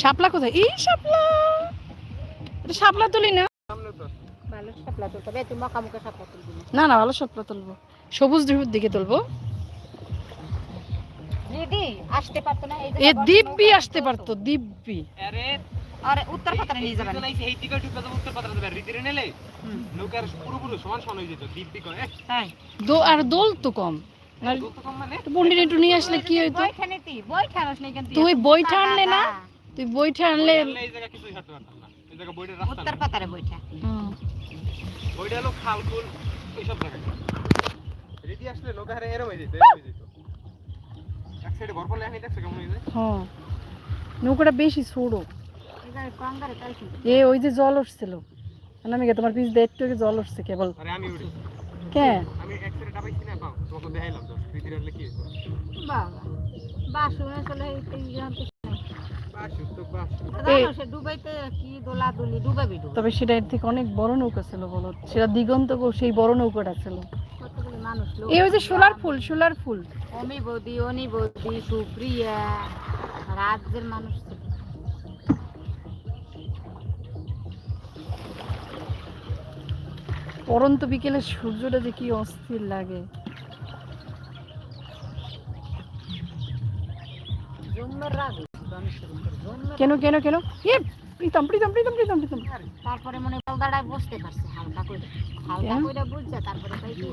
শাপলা কোথায়? এই শাপলা। এটা শাপলা তুলি না। না। না ভালো শাপলা তুলবো। সবুজ দিকে তুলবো। দিদি আসতে পারতো না। এই যে এ বর্ষা দিব্যি আসতে পারতো দিব্যি। আরে আরে উত্তর পাতারে নিয়ে যাবেন। এই দিকে ঢুকে যাব, উত্তর পাতাটা যাবে। রীতিরে নিলে হুম। নৌকার পুরোপুরি সমান সমান হয়ে যেত দিব্যি করে। এহ, দো আর দোল তো কম। মানে আসলে কি হইতো? তুই? বইটা আনলে না? তুই বইটা আনলে উত্তর পাতারে হলো খাল এইসব জায়গায়। আসলে হারে এরম হয়ে যেত এরম হয়ে যেত। এক সাইডে ভর পড়লে এখন দেখছ কেমন হয়ে যায়? হ্যাঁ। নৌকাটা বেশি ছোড়ো এ ওই যে জল উঠছিল। আমি তোমার পিস দিয়ে একটু জল উঠছে কেবল। আরে আমি উঠি। কে? আমি এক সাইডে ডাবাইছি না দেখাইলাম কি বাবা বাসু আসলে তবে সেটা এর থেকে অনেক বড় নৌকা ছিল বলো। সেটা দিগন্ত সেই বড় নৌকাটা ছিল। কতগুলি মানুষ লোক এই ওই যে সোলার ফুল সোলার ফুল। অমি বৌদি অনি বৌদি সুপ্রিয়া রাজ্যের মানুষ। পরন্ত বিকেলে সূর্যটা যে কি অস্থির লাগে। কেন কেন কেন? এ প্রীতম প্রীতম প্রীতম প্রীতম প্রীতম তারপরে মনে বসতে পারছে হালকা করে। হালকা করে বুঝছে তারপরে কই কি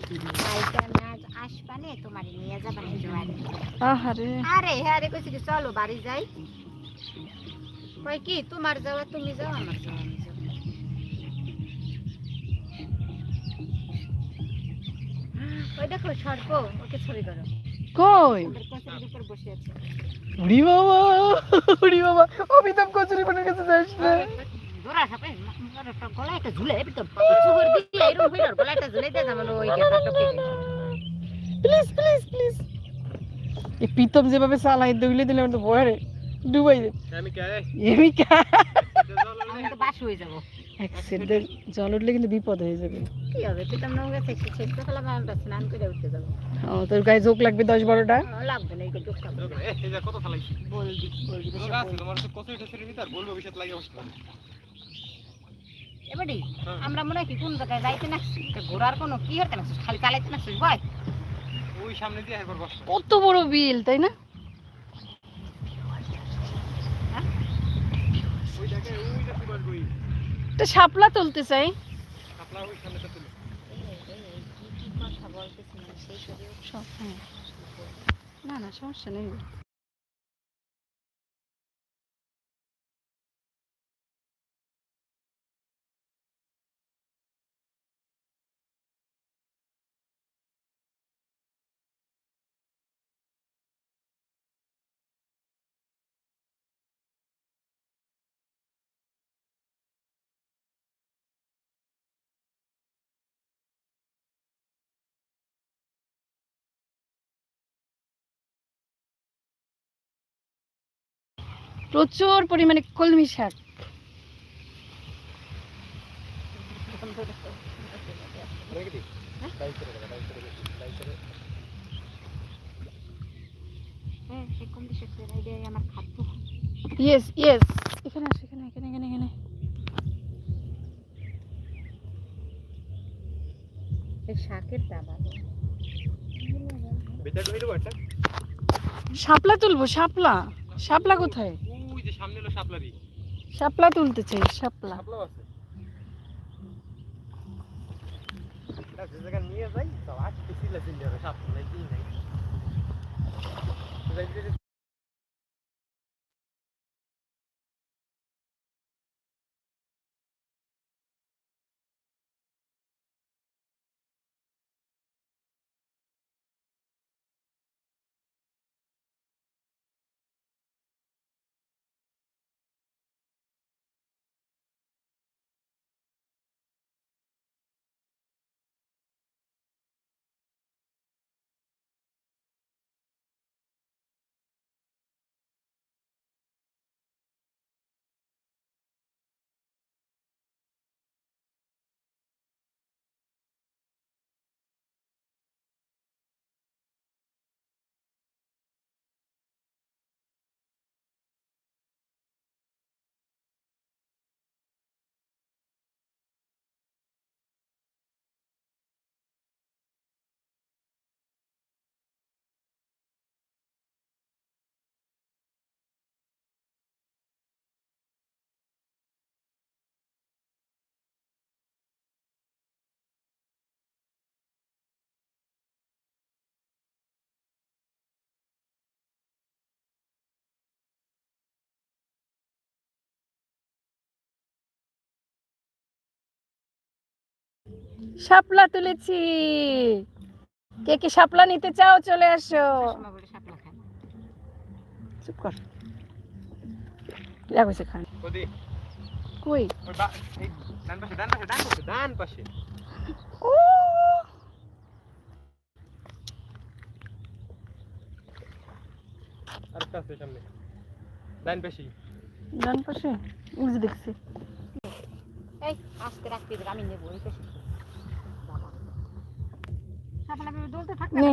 আসবানে তোমার নিয়ে যাবেন জোয়ারে আহারে। আরে হ্যাঁ রে কইছি কি চলো বাড়ি যাই। কই কি তোমার যাওয়া তুমি যাও আমার যাওয়া ওই দেখো সর্প ওকে ছবি করো কই? বসে আছে। উড়ি বাবা উড়ি বাবা। অমিতাভ কচুরি বানার কাছে যাস না। প্রীতম যেভাবে চালাই দৌলে দিলে আমার তো ভয় রে। ডুবাই জল উঠলে কিন্তু বিপদ হয়ে যাবে। কি হবে প্রীতম নৌকা থেকে ছেড়তে ফেলাম আমরা স্নান করে উঠতে যাব ও তোর গায়ে যোগ লাগবে দশ বারোটা লাগবে না এই চোখ খাব এহ, এই যে কত ফালাইছি বলবি বলবি বেশি নৌকা আছে বলবি। তোমার কত এটা ছেড়ে নিতে আর বলব ভবিষ্যৎ লাগে বসতে এবারে হ্যাঁ। আমরা মনে হয় কি কোন জায়গায় যাইতে না ঘোরার কোনো কি হতে না খালি চালাইতে না ভয় ওই সামনে দিয়ে একবার বস কত বড় বিল তাই না শাপলা তুলতে চাই না সেই সবই সব হ্যাঁ। না না সমস্যা নেই। দেশে এটাই আমার খাদ্য। ইয়েস ইয়েস এখানে আস এখানে এখানে এখানে এখানে। এই শাকের দাবা শাপলা তুলবো শাপলা। শাপলা কোথায়? সামনে হলো সাপলারি শাপলা তুলতে চাই শাপলা। সাপলাও আছে। জায়গা নিয়ে যাই তো আজ বেশি লাগে সাপলা নাই কি নাই শাপলা তুলেছি। কে কে শাপলা নিতে চাও চলে আসো। চুপ কর। লাগছে খান ওদি কই? ওই বা এই ডান পাশে ডান পাশে ডান পাশে ডান পাশে। ও! আরেকটা আছে সামনে। ডান পাশে ডান পাশে? উজ দেখছি। এই আস্তে রাখতে আমি নেব এই পেশে বাবা শাপলা ভেবে দৌড়তে থাকবে নে। কে চাবে না।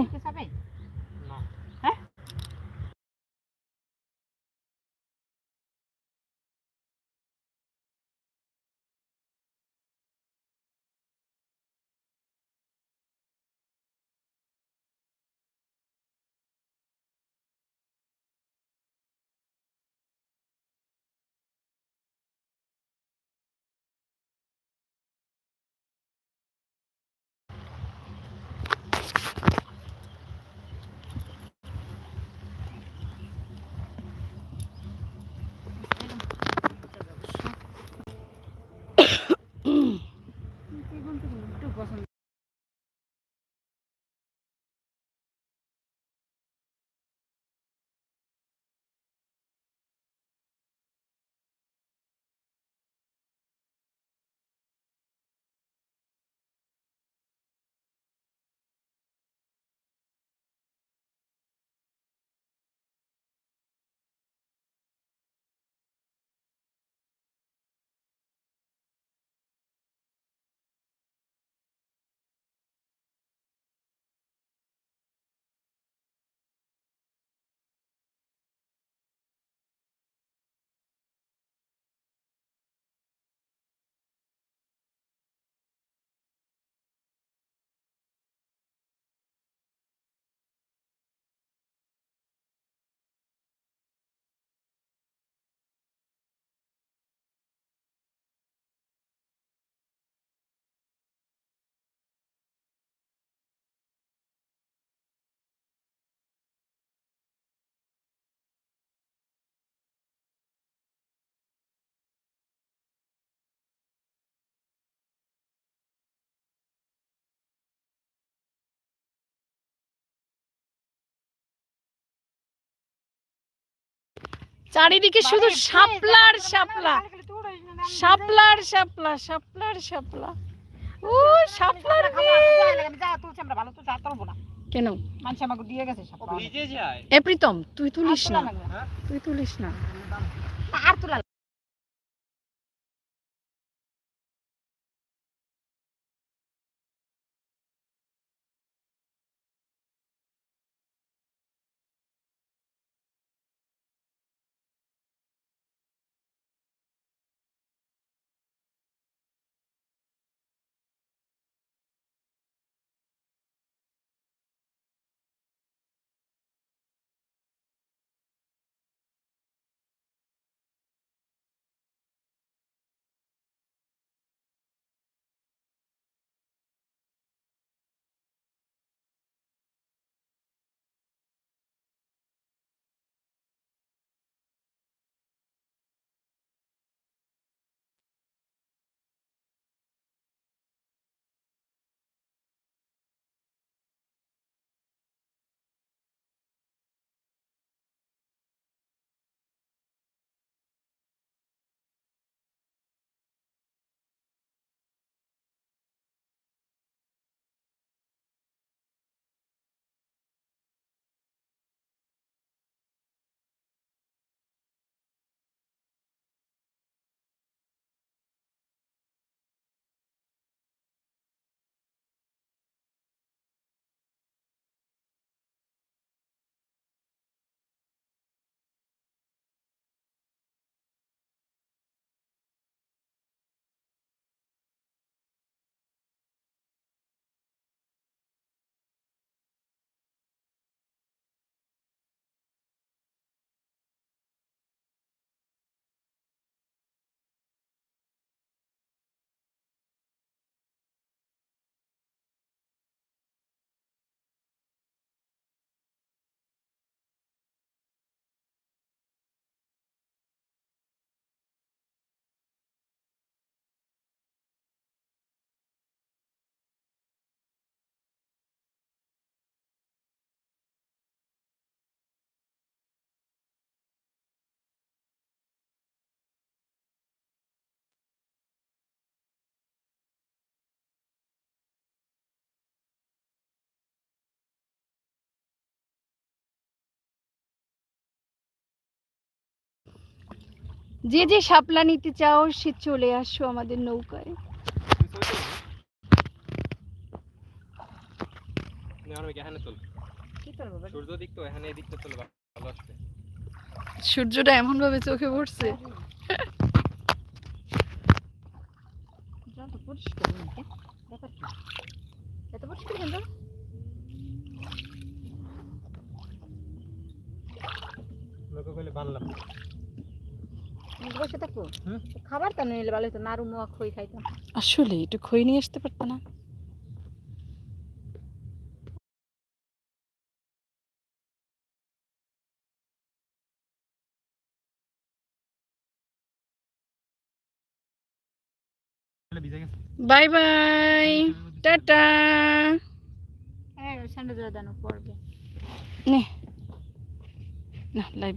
চারিদিকে শুধু শাপলার শাপলা। শাপলার শাপলা শাপলার শাপলা। ও শাপলার ভালো তো না। কেন? মানুষ আমাকে দিয়ে গেছে এ প্রীতম তুই তুলিস না। হ্যাঁ? তুই তুলিস না। আর তোলা যে যে সাপলা নিতে চাও সে চলে আসো আমাদের নৌকায়। সূর্যটা এমন ভাবে চোখে পড়ছে জলটা পরিষ্কার নেই, হ্যাঁ? ব্যাপার কি? এত পরিষ্কার কেন জল? লোকে কইলে বানলাম আমি তো বসে থাকব হুম? খাবার নিলে ভালো হতো নাড়ু মোয়া খই খাইতাম। আসলে একটু খই নিয়ে আসতে পারতো না। বাই বাই টাটা। হ্যাঁ স্যান্ডেল দেন পড়বে নে। না লাইভ